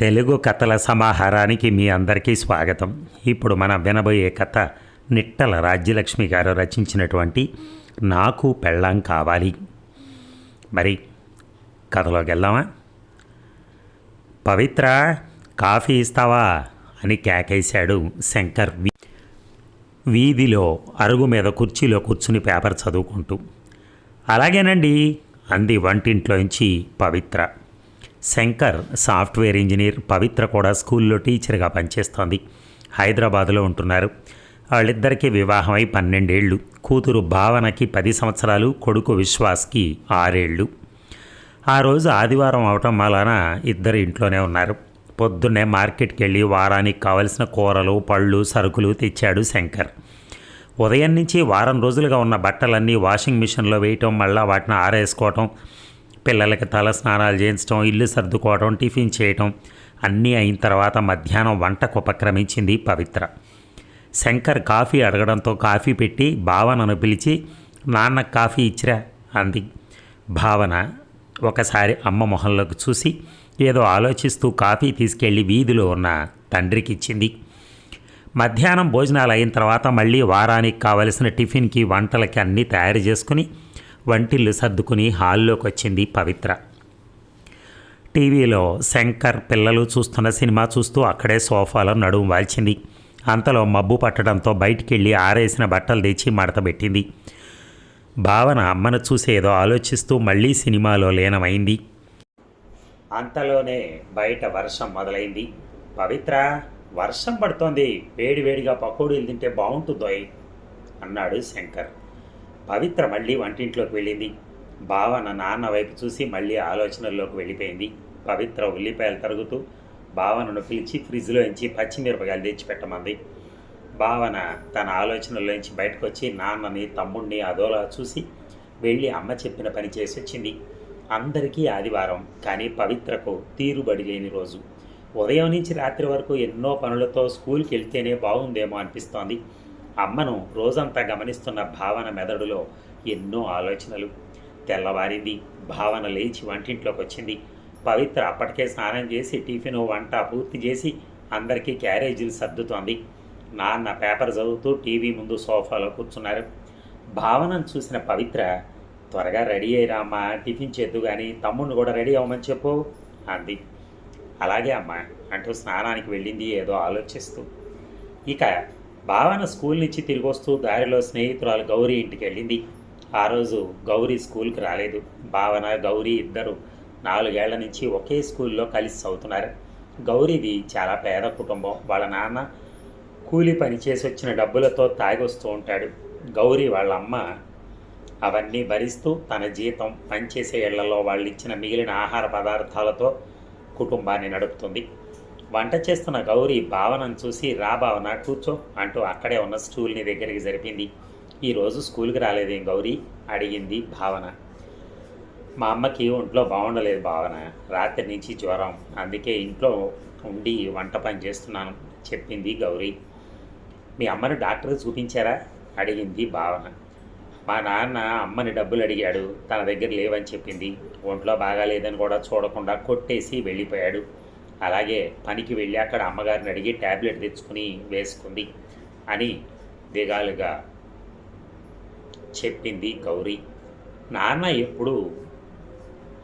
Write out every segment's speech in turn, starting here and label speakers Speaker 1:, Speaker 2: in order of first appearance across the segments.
Speaker 1: తెలుగు కథల సమాహారానికి మీ అందరికీ స్వాగతం. ఇప్పుడు మనం వినబోయే కథ నిట్టల రాజ్యలక్ష్మి గారు రచించినటువంటి నాకు పెళ్ళాం కావాలి. మరి కథలోకి వెళ్దామా? పవిత్ర కాఫీ ఇస్తావా? అని కేకేశాడు శంకర్ వీధిలో అరుగు మీద కుర్చీలో కూర్చుని పేపర్ చదువుకుంటూ. అలాగేనండి అంది వంటింట్లోంచి పవిత్ర. శంకర్ సాఫ్ట్వేర్ ఇంజనీర్ పవిత్ర కూడా స్కూల్లో టీచర్గా పనిచేస్తోంది. హైదరాబాదులో ఉంటున్నారు. వాళ్ళిద్దరికీ వివాహమై పన్నెండేళ్ళు కూతురు భావనకి పది సంవత్సరాలు కొడుకు విశ్వాస్కి ఆరేళ్ళు ఆ రోజు ఆదివారం అవటం వలన ఇద్దరు ఇంట్లోనే ఉన్నారు. పొద్దున్నే మార్కెట్కి వెళ్ళి వారానికి కావలసిన కూరలు పళ్ళు సరుకులు తెచ్చాడు శంకర్. ఉదయం నుంచి వారం రోజులుగా ఉన్న బట్టలన్నీ వాషింగ్ మిషన్లో వేయటం మళ్ళీ వాటిని ఆరేసుకోవటం పిల్లలకి తల స్నానాలు చేయించడం ఇల్లు సర్దుకోవడం టిఫిన్ చేయటం అన్నీ అయిన తర్వాత మధ్యాహ్నం వంటకు ఉపక్రమించింది పవిత్ర. శంకర్ కాఫీ అడగడంతో కాఫీ పెట్టి భావనను పిలిచి నాన్న కాఫీ ఇచ్చిరా? అంది. భావన ఒకసారి అమ్మ మొహంలోకి చూసి ఏదో ఆలోచిస్తూ కాఫీ తీసుకెళ్ళి వీధిలో ఉన్న తండ్రికి ఇచ్చింది. మధ్యాహ్నం భోజనాలు అయిన తర్వాత మళ్ళీ వారానికి కావలసిన టిఫిన్కి వంటలకి అన్నీ తయారు చేసుకుని వంటిల్లు సర్దుకుని హాల్లోకి వచ్చింది పవిత్ర. టీవీలో శంకర్ పిల్లలు చూస్తున్న సినిమా చూస్తూ అక్కడే సోఫాలో నడుము వాల్చింది. అంతలో మబ్బు పట్టడంతో బయటికి వెళ్ళి ఆరేసిన బట్టలు తెచ్చి మడతబెట్టింది భావన అమ్మను చూసి ఏదో ఆలోచిస్తూ మళ్ళీ సినిమాలో లీనమైంది. అంతలోనే బయట వర్షం మొదలైంది. పవిత్ర వర్షం పడుతోంది. వేడి వేడిగా పకోడీలు తింటే బాగుంటుందోయ్ అన్నాడు శంకర్. పవిత్ర మళ్ళీ వంటింట్లోకి వెళ్ళింది. భావన నాన్న వైపు చూసి మళ్ళీ ఆలోచనల్లోకి వెళ్ళిపోయింది. పవిత్ర ఉల్లిపాయలు తరుగుతూ భావనను పిలిచి ఫ్రిడ్జ్లో నుంచి పచ్చిమిరపకాయలు తెచ్చిపెట్టమంది భావన తన ఆలోచనలోంచి బయటకు వచ్చి నాన్నని తమ్ముడిని అదోలా చూసి వెళ్ళి అమ్మ చెప్పిన పని చేసి వచ్చింది అందరికీ ఆదివారం కానీ పవిత్రకు తీరుబడి లేని రోజు. ఉదయం నుంచి రాత్రి వరకు ఎన్నో పనులతో స్కూల్కి వెళ్తేనే బాగుందేమో అనిపిస్తోంది. అమ్మను రోజంతా గమనిస్తున్న భావన మెదడులో ఎన్నో ఆలోచనలు. తెల్లవారింది భావన లేచి వంటింట్లోకి వచ్చింది పవిత్ర అప్పటికే స్నానం చేసి టిఫిన్ వంట పూర్తి చేసి అందరికీ క్యారేజీలు సర్దుతోంది. నాన్న పేపర్ చదువుతూ టీవీ ముందు సోఫాలో కూర్చున్నారు. భావనను చూసిన పవిత్ర త్వరగా రెడీ అయ్యిరా టిఫిన్ చేద్దు కానీ తమ్ముడిని కూడా రెడీ అవ్వమని చెప్పు అంది. అలాగే అమ్మా అంటూ స్నానానికి వెళ్ళింది ఏదో ఆలోచిస్తూ. ఇక భావన స్కూల్ నుంచి తిరిగి వస్తూ దారిలో స్నేహితురాలు గౌరీ ఇంటికి వెళ్ళింది. ఆ రోజు గౌరీ స్కూల్కి రాలేదు. భావన గౌరీ ఇద్దరు నాలుగేళ్ళ నుంచి ఒకే స్కూల్లో కలిసి చదువుతున్నారు. గౌరీది చాలా పేద కుటుంబం. వాళ్ళ నాన్న కూలి పని చేసి వచ్చిన డబ్బులతో తాగి వస్తూ ఉంటాడు. గౌరీ వాళ్ళ అమ్మ అవన్నీ భరిస్తూ తన జీతం పనిచేసే ఇళ్ళలో వాళ్ళు ఇచ్చిన మిగిలిన ఆహార పదార్థాలతో కుటుంబాన్ని నడుపుతుంది. వంట చేస్తున్న గౌరీ భావనను చూసి రా భావన కూర్చో అంటూ అక్కడే ఉన్న స్టూల్ని దగ్గరికి జరిపింది. ఈరోజు స్కూల్కి రాలేదేం గౌరీ? అడిగింది భావన. మా అమ్మకి ఒంట్లో బాగుండలేదు భావన. రాత్రి నుంచి జ్వరం. అందుకే ఇంట్లో ఉండి వంట పని చేస్తున్నాను చెప్పింది గౌరీ. మీ అమ్మని డాక్టర్ చూపించారా? అడిగింది భావన. మా నాన్న అమ్మని డబ్బులు అడిగాడు. తన దగ్గర లేవని చెప్పింది. ఒంట్లో బాగాలేదని కూడా చూడకుండా కొట్టేసి వెళ్ళిపోయాడు. అలాగే పనికి వెళ్ళి అక్కడ అమ్మగారిని అడిగి ట్యాబ్లెట్ తెచ్చుకుని వేసుకుంది అని దిగాలుగా చెప్పింది గౌరీ. నాన్న ఎప్పుడు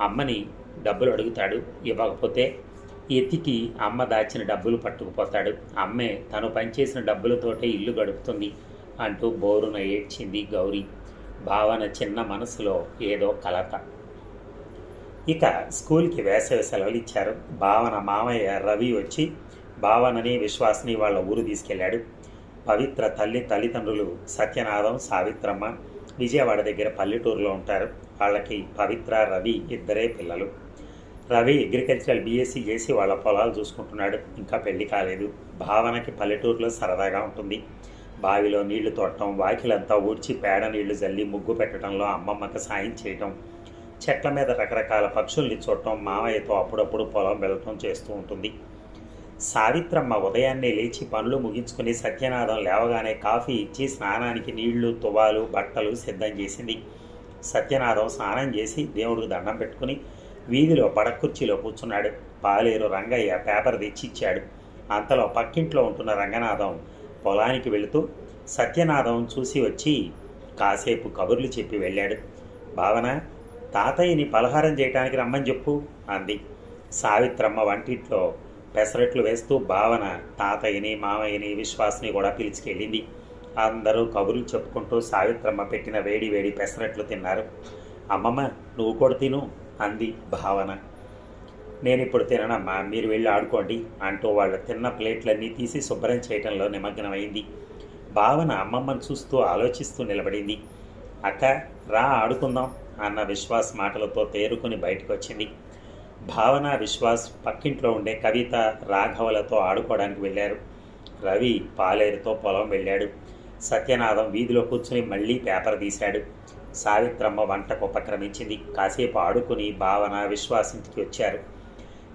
Speaker 1: అమ్మని డబ్బులు అడుగుతాడు ఇవ్వకపోతే ఎతికి అమ్మ దాచిన డబ్బులు పట్టుకుపోతాడు. అమ్మే తను పనిచేసిన డబ్బులతోటే ఇల్లు గడుపుతుంది అంటూ బోరున ఏడ్చింది గౌరీ. భావన చిన్న మనసులో ఏదో కలత. ఇక స్కూల్కి వేసవి సెలవులు ఇచ్చారు. భావన మామయ్య రవి వచ్చి భావనని విశ్వాస్ని వాళ్ళ ఊరు తీసుకెళ్ళాడు. పవిత్ర తల్లి తల్లిదండ్రులు సత్యనాథం సావిత్రమ్మ విజయవాడ దగ్గర పల్లెటూరులో ఉంటారు. వాళ్ళకి పవిత్ర రవి ఇద్దరే పిల్లలు. రవి అగ్రికల్చరల్ బీఎస్సీ చేసి వాళ్ళ పొలాలు చూసుకుంటున్నాడు. ఇంకా పెళ్ళి కాలేదు. భావనకి పల్లెటూరులో సరదాగా ఉంటుంది. బావిలో నీళ్ళు తోడటం వాకిలంతా ఊడ్చి పేడ నీళ్ళు జల్లి ముగ్గు పెట్టడంలో అమ్మమ్మకి సాయం చేయటం చెట్ల మీద రకరకాల పక్షుల్ని చూడటం మామయ్యతో అప్పుడప్పుడు పొలం వెళ్ళటం చేస్తూ ఉంటుంది. సావిత్రమ్మ ఉదయాన్నే లేచి పనులు ముగించుకుని సత్యనాథం లేవగానే కాఫీ ఇచ్చి స్నానానికి నీళ్ళు తువాలు బట్టలు సిద్ధం చేసింది. సత్యనాథం స్నానం చేసి దేవుడికి దండం పెట్టుకుని వీధిలో పడకుర్చీలో కూర్చున్నాడు. పాలేరు రంగయ్య పేపర్ తెచ్చిచ్చాడు. అంతలో పక్కింట్లో ఉంటున్న రంగనాథం పొలానికి వెళుతూ సత్యనాథం చూసి వచ్చి కాసేపు కబుర్లు చెప్పి వెళ్ళాడు. భావన తాతయ్యని పలహారం చేయటానికి రమ్మని చెప్పు అంది. సావిత్రమ్మ వంటింట్లో పెసరట్లు వేస్తూ భావన తాతయ్యని మామయ్యని విశ్వాస్ని కూడా పిలిచికెళ్ళింది. అందరూ కబుర్లు చెప్పుకుంటూ సావిత్రమ్మ పెట్టిన వేడి వేడి పెసరట్లు తిన్నారు. అమ్మమ్మ నువ్వు కూడా తిను అంది భావన. నేను ఇప్పుడు తిననమ్మా మీరు వెళ్ళి ఆడుకోండి అంటూ వాళ్ళ తిన్న ప్లేట్లన్నీ తీసి శుభ్రం చేయటంలో నిమగ్నమైంది. భావన అమ్మమ్మను చూస్తూ ఆలోచిస్తూ నిలబడింది. అక్క రా ఆడుకుందాం. అన్న విశ్వాస్ మాటలతో తేరుకుని బయటకు వచ్చింది భావన విశ్వాస్ పక్కింట్లో ఉండే కవిత రాఘవలతో ఆడుకోవడానికి వెళ్ళారు. రవి పాలేరుతో పొలం వెళ్ళాడు. సత్యనాథం వీధిలో కూర్చుని మళ్ళీ పేపర్ తీశాడు. సావిత్రమ్మ వంటకు ఉపక్రమించింది. కాసేపు ఆడుకుని భావన విశ్వాస్ ఇంటికి వచ్చారు.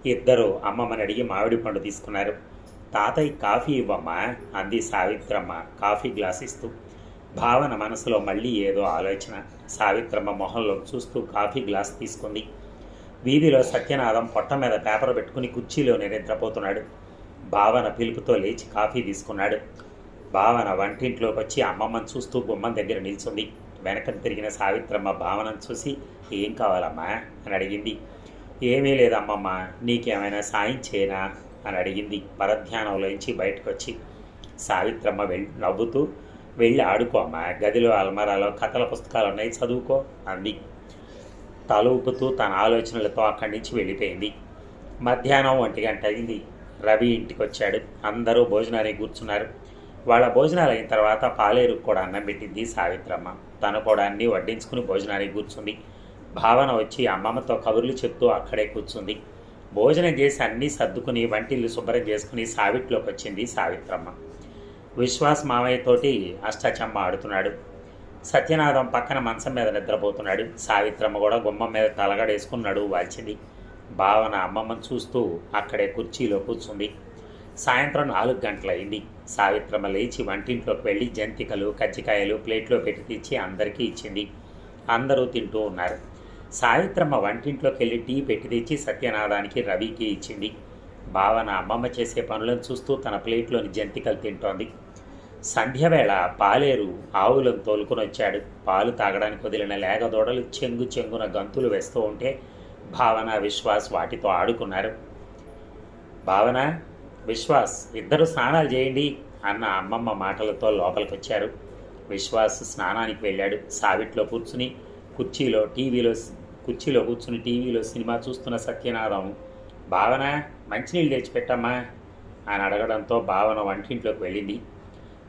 Speaker 1: ఇద్దరు అమ్మమ్మని అడిగి మామిడి పండు తీసుకున్నారు. తాతయ్య కాఫీ ఇవ్వమ్మా? అంది సావిత్రమ్మ కాఫీ గ్లాస్ ఇస్తూ. భావన మనసులో మళ్ళీ ఏదో ఆలోచన. సావిత్రమ్మ మొహంలో చూస్తూ కాఫీ గ్లాస్ తీసుకుంది. వీధిలో సత్యనాథం పొట్ట మీద పేపర్ పెట్టుకుని కుర్చీలోనే నిద్రపోతున్నాడు. భావన పిలుపుతో లేచి కాఫీ తీసుకున్నాడు. భావన వంటింట్లోకి వచ్చి అమ్మమ్మని చూస్తూ గుమ్మం దగ్గర నిల్చుంది. వెనక తిరిగిన సావిత్రమ్మ భావనను చూసి ఏం కావాలమ్మా? అని అడిగింది. ఏమీ లేదమ్మమ్మ నీకేమైనా సాయం చేయనా? అని అడిగింది. పరధ్యానంలోంచి బయటకు వచ్చి సావిత్రమ్మ వెళ్ళి నవ్వుతూ వెళ్ళి ఆడుకో అమ్మా. గదిలో అల్మరాలో కథల పుస్తకాలు ఉన్నాయి చదువుకో అంది. తల ఊపుతూ తన ఆలోచనలతో అక్కడి నుంచి వెళ్ళిపోయింది. మధ్యాహ్నం ఒంటి గంట అయింది. రవి ఇంటికి వచ్చాడు. అందరూ భోజనానికి కూర్చున్నారు. వాళ్ళ భోజనాలు అయిన తర్వాత పాలేరుకు కూడా అన్నం పెట్టింది సావిత్రమ్మ. తను కూడా అన్ని వడ్డించుకుని భోజనానికి కూర్చుంది. భావన వచ్చి అమ్మమ్మతో కబుర్లు చెప్తూ అక్కడే కూర్చుంది. భోజనం చేసి అన్నీ సర్దుకుని వంటిల్లు శుభ్రం చేసుకుని సావిట్లోకి వచ్చింది సావిత్రమ్మ. విశ్వాస్ మావయ్యతోటి అష్టాచమ్మ ఆడుతున్నాడు. సత్యనాథం పక్కన మంచం మీద నిద్రపోతున్నాడు. సావిత్రమ్మ కూడా గుమ్మం మీద తలగడేసుకున్నాడు వాల్చింది. భావన అమ్మమ్మను చూస్తూ అక్కడే కుర్చీలో కూర్చుంది. సాయంత్రం నాలుగు గంటలయ్యింది. సావిత్రమ్మ లేచి వంటింట్లోకి వెళ్ళి జంతికలు కజ్జికాయలు ప్లేట్లో పెట్టి తెచ్చి అందరికీ ఇచ్చింది. అందరూ తింటూ ఉన్నారు. సావిత్రమ్మ వంటింట్లోకి వెళ్ళి టీ పెట్టి తెచ్చి సత్యనాథానికి రవికి ఇచ్చింది. భావన అమ్మమ్మ చేసే పనులను చూస్తూ తన ప్లేట్లోని జంతికలు తింటోంది. సంధ్యవేళ పాలేరు ఆవులను తోలుకుని వచ్చాడు. పాలు తాగడానికి వదిలిన లేగదోడలు చెంగు చెంగున గంతులు వేస్తూ ఉంటే భావన విశ్వాస్ వాటితో ఆడుకున్నారు. భావన విశ్వాస్ ఇద్దరు స్నానాలు చేయండి అన్న అమ్మమ్మ మాటలతో లోపలికి వచ్చారు విశ్వాస్ స్నానానికి వెళ్ళాడు. సావిట్లో కూర్చుని కుర్చీలో టీవీలో కుర్చీలో కూర్చుని టీవీలో సినిమా చూస్తున్న సత్యనాథం భావన మంచినీళ్ళు తెచ్చిపెట్టమ్మా అని అడగడంతో భావన వంటింట్లోకి వెళ్ళింది.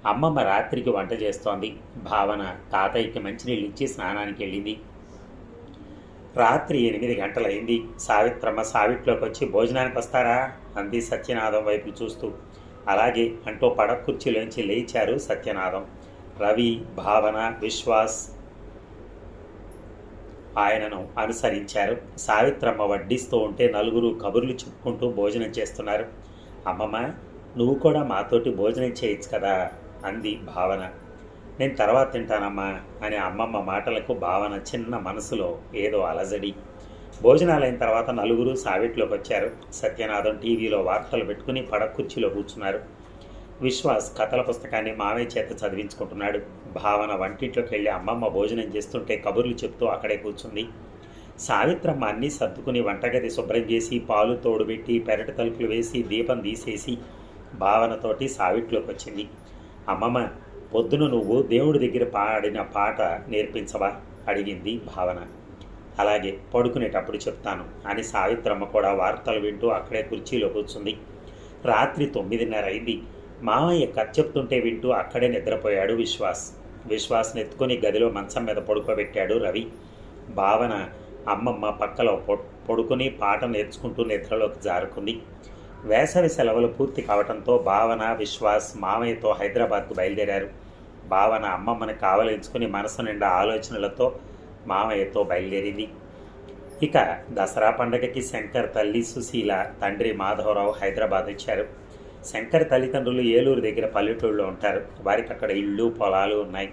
Speaker 1: అమ్మమ్మ రాత్రికి వంట చేస్తోంది. భావన తాతయ్యకి మంచినీళ్ళు ఇచ్చి స్నానానికి వెళ్ళింది. రాత్రి ఎనిమిది గంటలైంది. సావిత్రమ్మ సావిట్లోకి వచ్చి భోజనానికి వస్తారా? అంది సత్యనాథం వైపు చూస్తూ. అలాగే అంటూ పడకుర్చీలోంచి లేచారు సత్యనాథం. రవి భావన విశ్వాస్ ఆయనను అనుసరించారు. సావిత్రమ్మ వడ్డిస్తూ ఉంటే నలుగురు కబుర్లు చెప్పుకుంటూ భోజనం చేస్తున్నారు. అమ్మమ్మ నువ్వు కూడా మాతోటి భోజనం చేయొచ్చు కదా అంది భావన. నేను తర్వాత తింటానమ్మా అని అమ్మమ్మ మాటలకు భావన చిన్న మనసులో ఏదో అలజడి. భోజనాలైన తర్వాత నలుగురు సావిట్లోకి వచ్చారు సత్యనాథం టీవీలో వార్తలు పెట్టుకుని పడకుర్చీలో కూర్చున్నారు. విశ్వాస్ కథల పుస్తకాన్ని మామయ్య చేత చదివించుకుంటున్నాడు. భావన వంటింట్లోకి వెళ్ళి అమ్మమ్మ భోజనం చేస్తుంటే కబుర్లు చెప్తూ అక్కడే కూర్చుంది. సావిత్రమ్మ అన్నీ సర్దుకుని వంటగది శుభ్రం చేసి పాలు తోడుబెట్టి పెరటి తలుపులు వేసి దీపం తీసేసి భావనతోటి సావిట్లోకి వచ్చింది. అమ్మమ్మ పొద్దున నువ్వు దేవుడి దగ్గర పాడిన పాట నేర్పించవా? అడిగింది భావన. అలాగే పడుకునేటప్పుడు చెప్తాను అని సావిత్రమ్మ కూడా వార్తలు వింటూ అక్కడే కుర్చీలో కూర్చుంది. రాత్రి తొమ్మిదిన్నర అయింది. మామయ్య కథ చెప్తుంటే వింటూ అక్కడే నిద్రపోయాడు విశ్వాస్. విశ్వాస్ని ఎత్తుకొని గదిలో మంచం మీద పడుకోబెట్టాడు రవి. భావన అమ్మమ్మ పక్కలో పడుకుని పాట నేర్చుకుంటూ నిద్రలోకి జారుకుంది. వేసవి సెలవులు పూర్తి కావడంతో భావన విశ్వాస్ మామయ్యతో హైదరాబాద్కు బయలుదేరారు. భావన అమ్మమ్మని కావలించుకుని మనసు నిండా ఆలోచనలతో మామయ్యతో బయలుదేరింది. ఇక దసరా పండగకి శంకర్ తల్లి సుశీల తండ్రి మాధవరావు హైదరాబాద్ ఇచ్చారు శంకర్ తల్లిదండ్రులు ఏలూరు దగ్గర పల్లెటూళ్ళలో ఉంటారు. వారికి అక్కడ ఇళ్ళు పొలాలు ఉన్నాయి.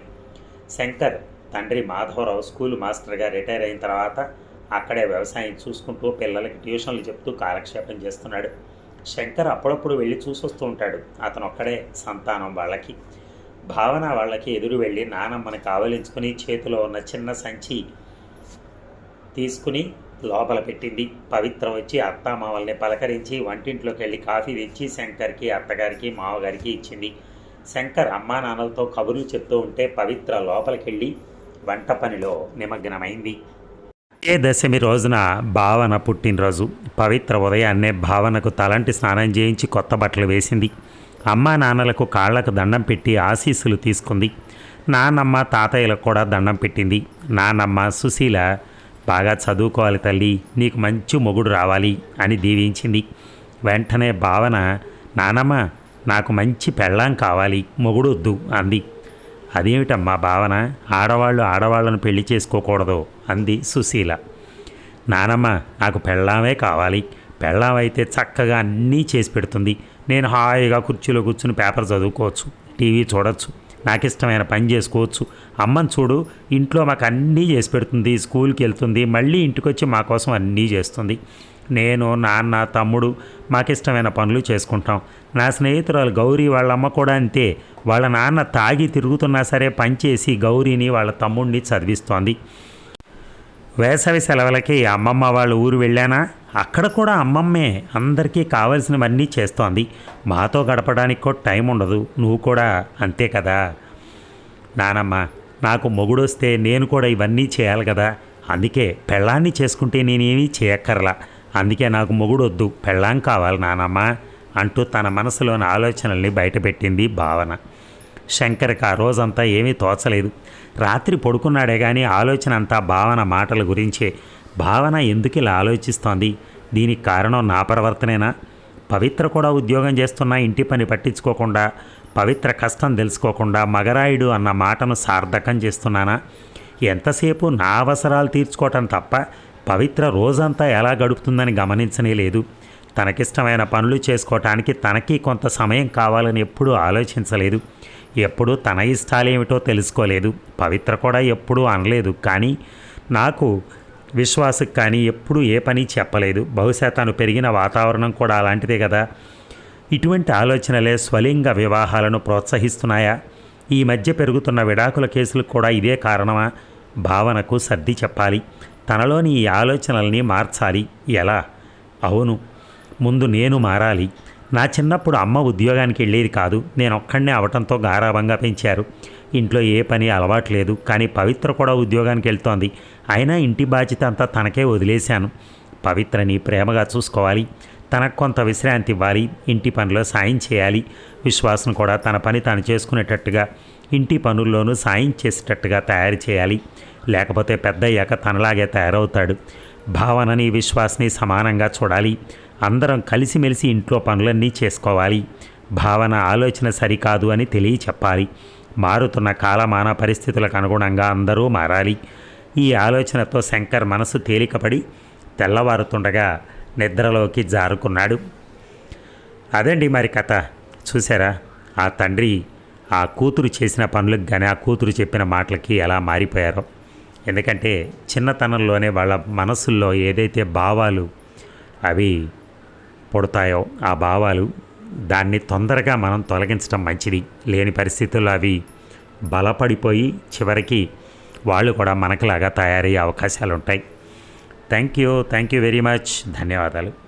Speaker 1: శంకర్ తండ్రి మాధవరావు స్కూల్ మాస్టర్గా రిటైర్ అయిన తర్వాత అక్కడే వ్యవసాయం చూసుకుంటూ పిల్లలకి ట్యూషన్లు చెప్తూ కాలక్షేపం చేస్తున్నాడు. శంకర్ అప్పుడప్పుడు వెళ్ళి చూసొస్తూ ఉంటాడు. అతను ఒక్కడే సంతానం వాళ్ళకి. భావన వాళ్ళకి ఎదురు వెళ్ళి నానమ్మని కావలించుకుని చేతిలో ఉన్న చిన్న సంచి తీసుకుని లోపల పెట్టింది. పవిత్ర వచ్చి అత్తామావల్ని పలకరించి వంటింట్లోకి వెళ్ళి కాఫీ తెచ్చి శంకర్కి అత్తగారికి మావగారికి ఇచ్చింది. శంకర్ అమ్మా నాన్నలతో కబుర్లు చెప్తూ ఉంటే పవిత్ర లోపలికెళ్ళి వంట పనిలో నిమగ్నమైంది. ఏ దశమి రోజున భావన పుట్టినరోజు. పవిత్ర ఉదయాన్నే భావనకు తలంటి స్నానం చేయించి కొత్త బట్టలు వేసింది. అమ్మా నాన్నలకు కాళ్ళకు దండం పెట్టి ఆశీస్సులు తీసుకుంది. నాన్నమ్మ తాతయ్యలకు కూడా దండం పెట్టింది. నాన్నమ్మ సుశీల బాగా చదువుకోవాలి తల్లి నీకు మంచి మొగుడు రావాలి అని దీవించింది. వెంటనే భావన నానమ్మ నాకు మంచి పెళ్ళాం కావాలి మొగుడు వద్దు అంది. అదేమిటమ్మా భావన ఆడవాళ్ళు ఆడవాళ్ళను పెళ్ళి చేసుకోకూడదు అంది సుశీల. నానమ్మ నాకు పెళ్ళామే కావాలి. పెళ్ళాం అయితే చక్కగా అన్నీ చేసి పెడుతుంది. నేను హాయిగా కుర్చీలో కూర్చుని పేపర్ చదువుకోవచ్చు టీవీ చూడొచ్చు. నాకు ఇష్టమైన పని చేసుకోవచ్చు. అమ్మని చూడు ఇంట్లో మాకు అన్నీ చేసి పెడుతుంది స్కూల్కి వెళ్తుంది మళ్ళీ ఇంటికి వచ్చి మా కోసం అన్నీ చేస్తుంది. నేను నాన్న తమ్ముడు మాకు ఇష్టమైన పనులు చేసుకుంటాం. నా స్నేహితురాలు గౌరీ వాళ్ళ అమ్మ కూడా అంతే. వాళ్ళ నాన్న తాగి తిరుగుతున్నా సరే పనిచేసి గౌరీని వాళ్ళ తమ్ముడిని చదివిస్తోంది. వేసవి సెలవులకి అమ్మమ్మ వాళ్ళ ఊరు వెళ్ళానా? అక్కడ కూడా అమ్మమ్మే అందరికీ కావలసినవన్నీ చేస్తోంది. మాతో గడపడానికి కూడా టైం ఉండదు. నువ్వు కూడా అంతే కదా? నానమ్మ నాకు మొగుడొస్తే నేను కూడా ఇవన్నీ చేయాలి కదా? అందుకే పెళ్ళాన్ని చేసుకుంటే నేనేమీ చేయక్కర్లా. అందుకే నాకు మొగుడొద్దు. పెళ్ళాం కావాలి నానమ్మ అంటూ తన మనసులోని ఆలోచనల్ని బయటపెట్టింది భావన. శంకర్కి ఆ రోజంతా ఏమీ తోచలేదు. రాత్రి పడుకున్నాడే కానీ ఆలోచన అంతా భావన మాటల గురించే. భావన ఎందుకు ఇలా ఆలోచిస్తోంది? దీనికి కారణం నా ప్రవర్తనేనా? పవిత్ర కూడా ఉద్యోగం చేస్తున్నా ఇంటి పని పట్టించుకోకుండా పవిత్ర కష్టం తెలుసుకోకుండా మగరాయుడు అన్న మాటను సార్థకం చేస్తున్నానా? ఎంతసేపు నా అవసరాలు తీర్చుకోవటం తప్ప పవిత్ర రోజంతా ఎలా గడుపుతుందని గమనించనే లేదు. తనకిష్టమైన పనులు చేసుకోవటానికి తనకి కొంత సమయం కావాలని ఎప్పుడూ ఆలోచించలేదు. ఎప్పుడూ తన ఇష్టాలేమిటో తెలుసుకోలేదు. పవిత్ర కూడా ఎప్పుడూ అనలేదు. కానీ నాకు విశ్వాసకు కానీ ఎప్పుడూ ఏ పని చెప్పలేదు. బహుశా తను పెరిగిన వాతావరణం కూడా అలాంటిదే కదా. ఇటువంటి ఆలోచనలే స్వలింగ వివాహాలను ప్రోత్సహిస్తున్నాయా? ఈ మధ్య పెరుగుతున్న విడాకుల కేసులు కూడా ఇదే కారణమా? భావనకు సర్ది చెప్పాలి. తనలోని ఈ ఆలోచనల్ని మార్చాలి. ఎలా? అవును. ముందు నేను మారాలి. నా చిన్నప్పుడు అమ్మ ఉద్యోగానికి వెళ్ళేది కాదు. నేను ఒక్కడనే అవటంతో గారాభంగా పెంచారు. ఇంట్లో ఏ పని అలవాటు లేదు. కానీ పవిత్ర కూడా ఉద్యోగానికి వెళ్తోంది. అయినా ఇంటి బాధ్యత అంతా తనకే వదిలేశాను. పవిత్రని ప్రేమగా చూసుకోవాలి. తనకు కొంత విశ్రాంతి ఇవ్వాలి. ఇంటి పనిలో సాయం చేయాలి. విశ్వాసం కూడా తన పని తాను చేసుకునేటట్టుగా ఇంటి పనుల్లోనూ సాయం చేసేటట్టుగా తయారు చేయాలి. లేకపోతే పెద్ద అయ్యాక తనలాగే తయారవుతాడు. భావనని విశ్వాసని సమానంగా చూడాలి. అందరం కలిసిమెలిసి ఇంట్లో పనులన్నీ చేసుకోవాలి. భావన ఆలోచన సరికాదు అని తెలియ చెప్పాలి మారుతున్న కాలమాన పరిస్థితులకు అనుగుణంగా అందరూ మారాలి. ఈ ఆలోచనతో శంకర్ మనసు తేలికపడి తెల్లవారుతుండగా నిద్రలోకి జారుకున్నాడు. అదండి మరి కథ. చూసారా ఆ తండ్రి ఆ కూతురు చేసిన పనులకు కానీ ఆ కూతురు చెప్పిన మాటలకి ఎలా మారిపోయారో. ఎందుకంటే చిన్నతనంలోనే వాళ్ళ మనసుల్లో ఏదైతే భావాలు అవి పుడతాయో ఆ భావాలు దాన్ని తొందరగా మనం తొలగించడం మంచిది. లేని పరిస్థితుల్లో అవి బలపడిపోయి చివరికి వాళ్ళు కూడా మనకులాగా తయారయ్యే అవకాశాలు ఉంటాయి thank you. Thank you very much. ధన్యవాదాలు.